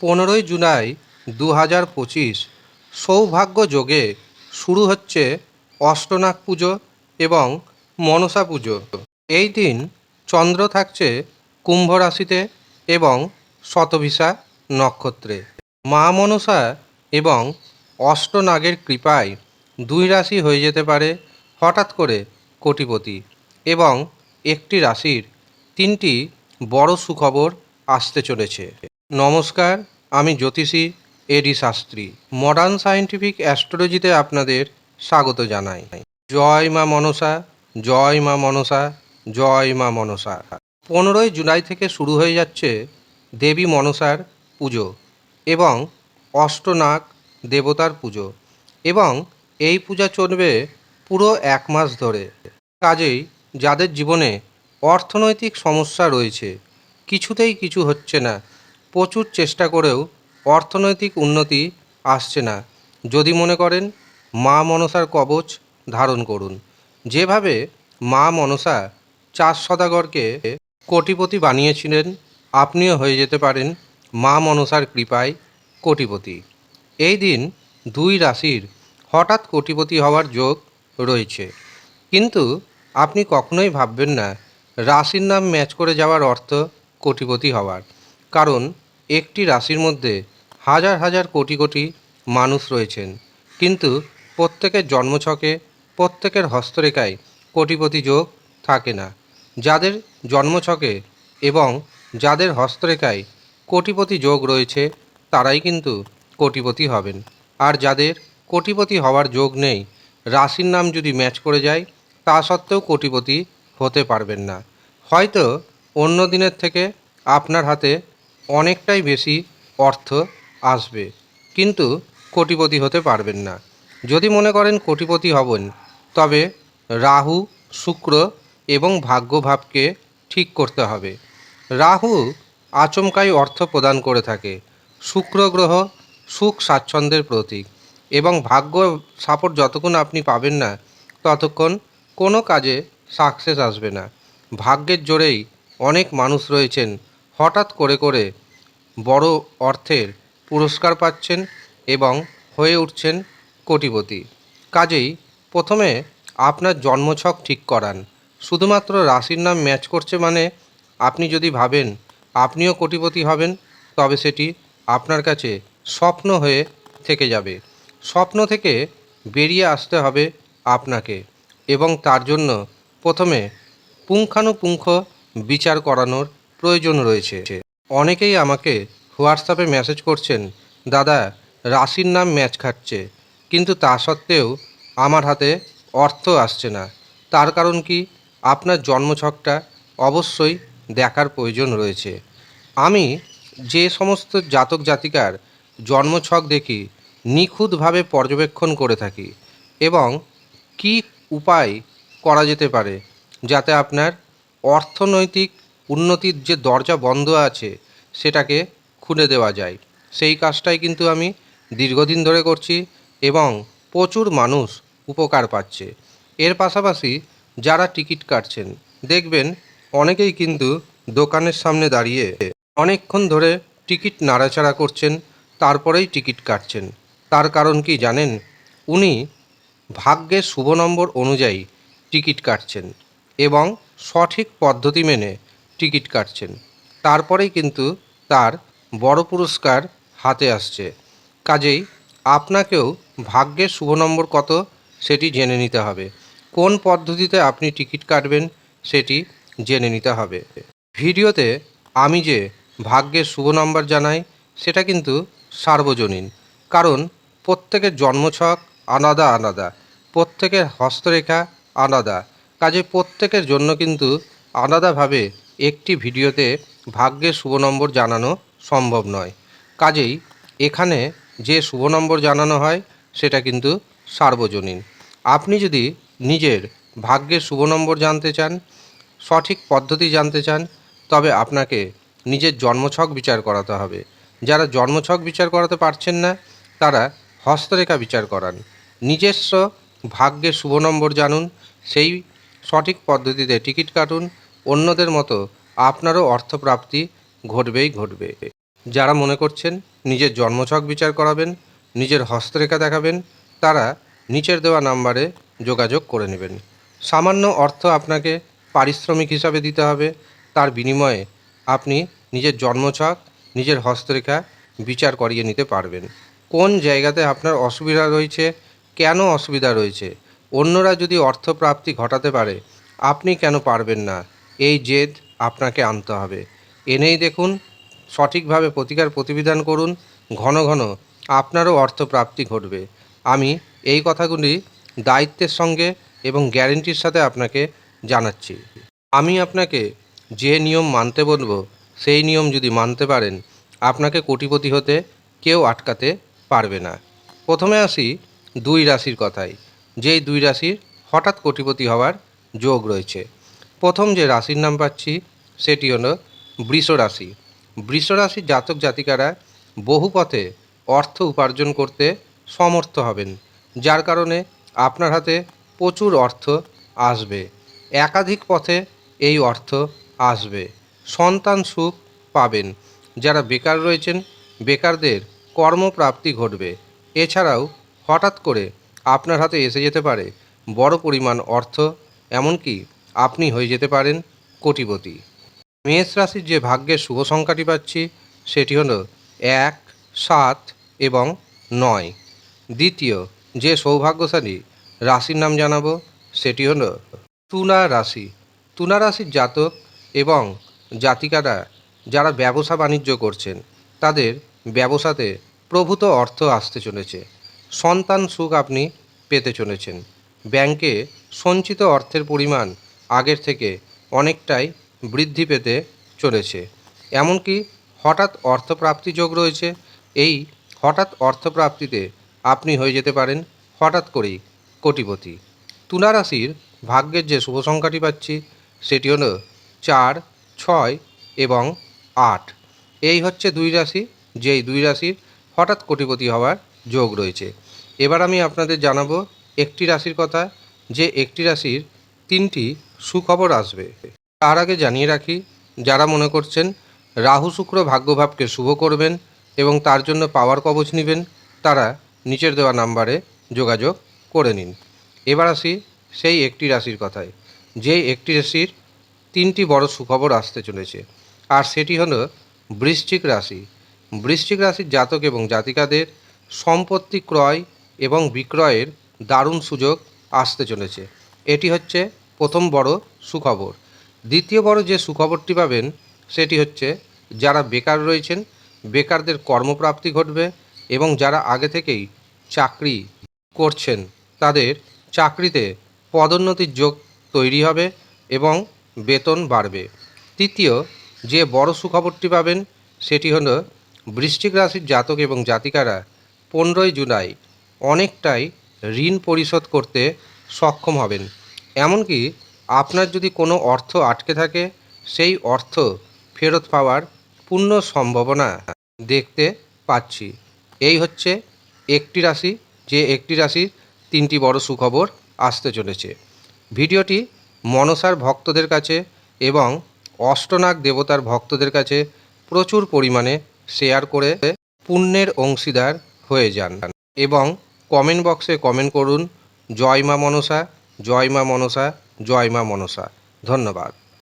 পনেরোই জুলাই দু হাজার পঁচিশ সৌভাগ্য যোগে শুরু হচ্ছে অষ্টনাগ পুজো এবং মনসা পুজো। এই দিন চন্দ্র থাকছে কুম্ভ রাশিতে এবং শতভিসা নক্ষত্রে। মা মনসা এবং অষ্টনাগের কৃপায় দুই রাশি হয়ে যেতে পারে হঠাৎ করে কোটিপতি এবং একটি রাশির তিনটি বড় সুখবর আসতে চলেছে। নমস্কার, আমি জ্যোতিষী এডি শাস্ত্রী। মডার্ন সায়েন্টিফিক অ্যাস্ট্রোলজিতে আপনাদের স্বাগত জানাই। জয় মা মনসা, জয় মা মনসা, জয় মা মনসা। পনেরোই জুলাই থেকে শুরু হয়ে যাচ্ছে দেবী মনসার পুজো এবং অষ্টনাগ দেবতার পুজো এবং এই পূজা চলবে পুরো এক মাস ধরে। কাজেই যাদের জীবনে অর্থনৈতিক সমস্যা রয়েছে, কিছুতেই কিছু হচ্ছে না। প্রচুর চেষ্টা করেও অর্থনৈতিক উন্নতি আসছে না। যদি মনে করেন, মা মনসার কবচ ধারণ করুন। যেভাবে মা মনসা চার সদাগরকে কোটিপতি বানিয়েছিলেন, আপনিও হয়ে যেতে পারেন মা মনসার কৃপায় কোটিপতি। এই দিন দুই রাশির হঠাৎ কোটিপতি হওয়ার যোগ রয়েছে। কিন্তু আপনি কখনোই ভাববেন না, রাশির নাম ম্যাচ করে যাওয়ার অর্থ কোটিপতি হওয়ার। কারণ একটি রাশির মধ্যে হাজার হাজার কোটি কোটি মানুষ রয়েছেন। কিন্তু প্রত্যেকের জন্মছকে, প্রত্যেকের হস্তরেখায় কোটিপতি যোগ থাকে না। যাদের জন্মছকে এবং যাদের হস্তরেখায় কোটিপতি যোগ রয়েছে, তারাই কিন্তু কোটিপতি হবেন। আর যাদের কোটিপতি হওয়ার যোগ নেই, রাশির নাম যদি ম্যাচ করে যায়, তা সত্ত্বেও কোটিপতি হতে পারবেন না। হয়তো অন্য দিনের থেকে আপনার হাতে অনেকটাই বেশি অর্থ আসবে। কিন্তু কোটিপতি হতে পারবেন না। যদি মনে করেন কোটিপতি হবেন, তবে রাহু, শুক্র এবং ভাগ্যভাবকে ঠিক করতে হবে। রাহু আচমকাই অর্থ প্রদান করে থাকে। শুক্র গ্রহ সুখ স্বাচ্ছন্দ্যের প্রতীক এবং ভাগ্য সাপোর্ট যতক্ষণ আপনি পাবেন না, ততক্ষণ কোনো কাজে সাকসেস আসবে না। ভাগ্যের জোরেই অনেক মানুষ রয়েছেন হঠাৎ করে করে বড় অর্থের পুরস্কার পাচ্ছেন এবং হয়ে উঠছেন কোটিপতি। কাজেই প্রথমে আপনার জন্মছক ঠিক করান। শুধুমাত্র রাশির নাম ম্যাচ করছে মানে আপনি যদি ভাবেন আপনিও কোটিপতি হবেন, তবে সেটি আপনার কাছে স্বপ্ন হয়ে থেকে যাবে। স্বপ্ন থেকে বেরিয়ে আসতে হবে আপনাকে এবং তার জন্য প্রথমে পুঙ্খানুপুঙ্খ বিচার করানোর প্রয়োজন রয়েছে। অনেকেই আমাকে হোয়াটসঅ্যাপে মেসেজ করছেন, দাদা, রাশির নাম ম্যাচ খাচ্ছে। কিন্তু তা সত্ত্বেও আমার হাতে অর্থ আসছে না। তার কারণ কি? আপনার জন্মছকটা অবশ্যই দেখার প্রয়োজন রয়েছে। আমি যে সমস্ত জাতক জাতিকার জন্মছক দেখি, নিখুঁতভাবে পর্যবেক্ষণ করে থাকি এবং কি উপায় করা যেতে পারে যাতে আপনার অর্থনৈতিক উন্নতির যে দরজা বন্ধ আছে, সেটাকে খুলে দেওয়া যায়। সেই কাজটাই কিন্তু আমি দীর্ঘদিন ধরে করছি এবং প্রচুর মানুষ উপকার পাচ্ছে। এর পাশাপাশি যারা টিকিট কাটছেন, দেখবেন অনেকেই কিন্তু দোকানের সামনে দাঁড়িয়ে অনেকক্ষণ ধরে টিকিট নাড়াচাড়া করছেন, তারপরেই টিকিট কাটছেন। তার কারণ কি জানেন? উনি ভাগ্যের শুভ নম্বর অনুযায়ী টিকিট কাটছেন এবং সঠিক পদ্ধতি মেনে টিকিট কাটছেন। তারপরেই কিন্তু তার বড় পুরস্কার হাতে আসছে। কাজেই আপনাকেও ভাগ্যের শুভ নম্বর কত সেটি জেনে নিতে হবে। কোন পদ্ধতিতে আপনি টিকিট কাটবেন সেটি জেনে নিতে হবে। ভিডিওতে আমি যে ভাগ্যের শুভ নম্বর জানাই, সেটা কিন্তু সার্বজনীন। কারণ প্রত্যেকের জন্মছক আলাদা আলাদা, প্রত্যেকের হস্তরেখা আলাদা। কাজে প্রত্যেকের জন্য কিন্তু আলাদাভাবে একটি ভিডিওতে ভাগ্যের শুভ নম্বর জানানো সম্ভব নয়। কাজেই এখানে যে শুভ নম্বর জানানো হয়, সেটা কিন্তু সার্বজনীন। আপনি যদি নিজের ভাগ্যের শুভ নম্বর জানতে চান, সঠিক পদ্ধতি জানতে চান, তবে আপনাকে নিজের জন্মছক বিচার করাতে হবে। যারা জন্মছক বিচার করাতে পারছেন না, তারা হস্তরেখা বিচার করান। নিজস্ব ভাগ্যের শুভ নম্বর জানুন, সেই সঠিক পদ্ধতিতে টিকিট কাটুন অন্যদের মতো আপনারও অর্থপ্রাপ্তি ঘটবেই ঘটবে। যারা মনে করছেন নিজের জন্মছক বিচার করাবেন, নিজের হস্তরেখা দেখাবেন, তারা নিচের দেওয়া নাম্বারে যোগাযোগ করে নেবেন। সামান্য অর্থ আপনাকে পারিশ্রমিক হিসাবে দিতে হবে, তার বিনিময়ে আপনি নিজের জন্মছক, নিজের হস্তরেখা বিচার করিয়ে নিতে পারবেন। কোন জায়গাতে আপনার অসুবিধা রয়েছে, কেন অসুবিধা রয়েছে, অন্যরা যদি অর্থপ্রাপ্তি ঘটাতে পারে, আপনি কেন পারবেন না এই জেদ আপনাকে আনতে হবে। এনেই দেখুন, সঠিকভাবে প্রতিকার প্রতিবিধান করুন, ঘন ঘন আপনারও অর্থপ্রাপ্তি ঘটবে। আমি এই কথাগুলি দায়িত্বের সঙ্গে এবং গ্যারেন্টির সাথে আপনাকে জানাচ্ছি। আমি আপনাকে যে নিয়ম মানতে বলব, সেই নিয়ম যদি মানতে পারেন, আপনাকে কোটিপতি হতে কেউ আটকাতে পারবে না। প্রথমে আসি দুই রাশির কথায়। যেই দুই রাশির হঠাৎ কোটিপতি হওয়ার যোগ রয়েছে। প্রথম যে রাশির নাম পাচ্ছি, সেটি হলো বৃষ রাশি। বৃষ রাশির জাতক জাতিকারা বহু পথে অর্থ উপার্জন করতে সমর্থ হবেন, যার কারণে আপনার হাতে প্রচুর অর্থ আসবে। একাধিক পথে এই অর্থ আসবে। সন্তান সুখ পাবেন। যারা বেকার রয়েছেন, বেকারদের কর্মপ্রাপ্তি ঘটবে। এছাড়াও হঠাৎ করে আপনার হাতে এসে যেতে পারে বড় পরিমাণ অর্থ, এমনকি আপনি হয়ে যেতে পারেন কোটিপতি। মেষ রাশির যে ভাগ্যের শুভ সংখ্যাটি পাচ্ছি, সেটি হলো এক, সাত এবং নয়। দ্বিতীয় যে সৌভাগ্যশালী রাশির নাম জানাব, সেটি হলো তুলা রাশি। তুলা রাশির জাতক এবং জাতিকারা যারা ব্যবসা বাণিজ্য করছেন, তাদের ব্যবসাতে প্রভূত অর্থ আসতে চলেছে। সন্তান সুখ আপনি পেতে চলেছেন। ব্যাংকে সঞ্চিত অর্থের পরিমাণ আগের থেকে অনেকটাই বৃদ্ধি পেতে চলেছে। এমনকি হঠাৎ অর্থপ্রাপ্তি যোগ রয়েছে। এই হঠাৎ অর্থপ্রাপ্তিতে আপনি হয়ে যেতে পারেন হঠাৎ করেই কোটিপতি। তুলা রাশির ভাগ্যের যে শুভ সংখ্যাটি পাচ্ছি, সেটি হলো চার, ছয় এবং আট। এই হচ্ছে দুই রাশি, যেই দুই রাশির হঠাৎ কোটিপতি হওয়ার যোগ রয়েছে। এবার আমি আপনাদের জানাব একটি রাশির কথা, যে একটি রাশির তিনটি সুখবর আসবে। তার আগে জানিয়ে রাখি, যারা মনে করছেন রাহু শুক্র ভাগ্যভাবকে শুভ করবেন এবং তার জন্য পাওয়ার কবচ নেবেন, তারা নিচের দেওয়া নাম্বারে যোগাযোগ করে নিন। এবার আসি সেই একটি রাশির কথায়। যেই একটি রাশির তিনটি বড় সুখবর আসতে চলেছে, আর সেটি হলো বৃশ্চিক রাশি। বৃশ্চিক রাশির জাতক এবং জাতিকাদের সম্পত্তি ক্রয় এবং বিক্রয়ের দারুণ সুযোগ আসতে চলেছে। এটি হচ্ছে প্রথম বড় সুখবর। দ্বিতীয় বড় যে সুখবরটি পাবেন, সেটি হচ্ছে যারা বেকার রয়েছেন, বেকারদের কর্মপ্রাপ্তি ঘটবে এবং যারা আগে থেকেই চাকরি করছেন, তাদের চাকরিতে পদোন্নতির যোগ তৈরি হবে এবং বেতন বাড়বে। তৃতীয় যে বড় সুখবরটি পাবেন, সেটি হলো বৃশ্চিক রাশির জাতক এবং জাতিকারা পনেরোই জুলাই অনেকটাই ঋণ পরিশোধ করতে সক্ষম হবেন। এমনকি আপনার যদি কোনো অর্থ আটকে থাকে, সেই অর্থ ফেরত পাওয়ার পূর্ণ সম্ভাবনা দেখতে পাচ্ছি। এই হচ্ছে একটি রাশি, যে একটি রাশির তিনটি বড় সুখবর আসতে চলেছে। ভিডিওটি মনসার ভক্তদের কাছে এবং অষ্টনাগ দেবতার ভক্তদের কাছে প্রচুর পরিমাণে শেয়ার করে পুণ্যের অংশীদার হয়ে যান। এবং কমেন্ট বক্সে কমেন্ট করুন, জয় মা মনসা। জয় মা মনসা জয় মা মনসা। ধন্যবাদ।